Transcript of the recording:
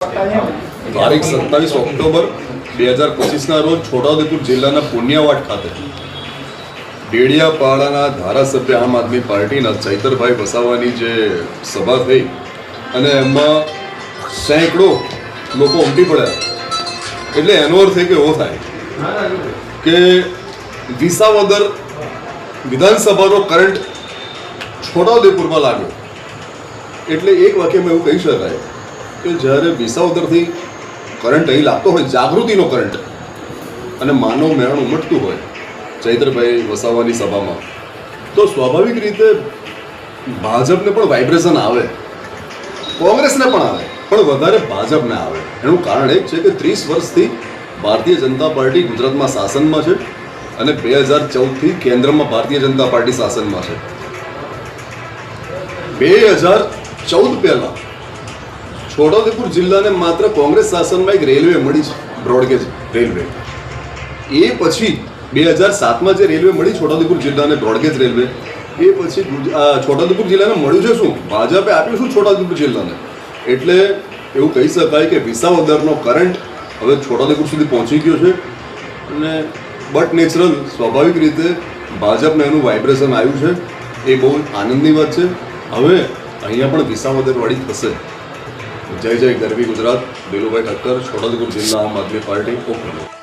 તારીખ સત્તાવીસ ઓક્ટોબર બે હજાર પચીસના રોજ છોટાઉદેપુર જિલ્લાના પુન્યાવાડ ખાતે ડેડિયાપાડાના ધારાસભ્ય આમ આદમી પાર્ટીના ચૈતરભાઈ વસાવાની જે સભા થઈ અને એમાં સેંકડો લોકો ઉમટી પડ્યા. એટલે એનો અર્થ કે એવો થાય કે વિસાવદર વિધાનસભાનો કરંટ છોટાઉદેપુરમાં લાગ્યો. એટલે એક વાક્યમાં એવું કહી શકાય કે જ્યારે વિસાવદરથી કરંટ અહીં લાગતો હોય, જાગૃતિનો કરંટ અને માનવ મેળણ ઉમટતું હોય, ચૈત્રભાઈ વસાવાની સભામાં, તો સ્વાભાવિક રીતે ભાજપને પણ વાઇબ્રેશન આવે, કોંગ્રેસને પણ આવે, પણ વધારે ભાજપને આવે. એનું કારણ એ છે કે ત્રીસ વર્ષથી ભારતીય જનતા પાર્ટી ગુજરાતમાં શાસનમાં છે અને બે હજાર ચૌદથી કેન્દ્રમાં ભારતીય જનતા પાર્ટી શાસનમાં છે. બે હજાર ચૌદ પહેલા છોટાઉદેપુર જિલ્લાને માત્ર કોંગ્રેસ શાસનમાં એક રેલવે મળી છે, બ્રોડગેજ રેલવે. એ પછી બે હજાર સાતમાં જે રેલવે મળી છોટાઉદેપુર જિલ્લાને બ્રોડગેજ રેલવે, એ પછી છોટાઉદેપુર જિલ્લાને મળ્યું છે શું? ભાજપે આપ્યું શું છોટાઉદેપુર જિલ્લાને? એટલે એવું કહી શકાય કે વિસાવદરનો કરંટ હવે છોટાઉદેપુર સુધી પહોંચી ગયો છે. અને બટ નેચરલ, સ્વાભાવિક રીતે ભાજપને એનું વાઇબ્રેશન આવ્યું છે. એ બહુ આનંદની વાત છે. હવે અહીંયા પણ વિસાવદરવાળી થશે. જય જય ગરવી ગુજરાત દિલુભાઈ ઠક્કર છોટાઉદેપુર જિલ્લા આમ આદમી પાર્ટી ઓકે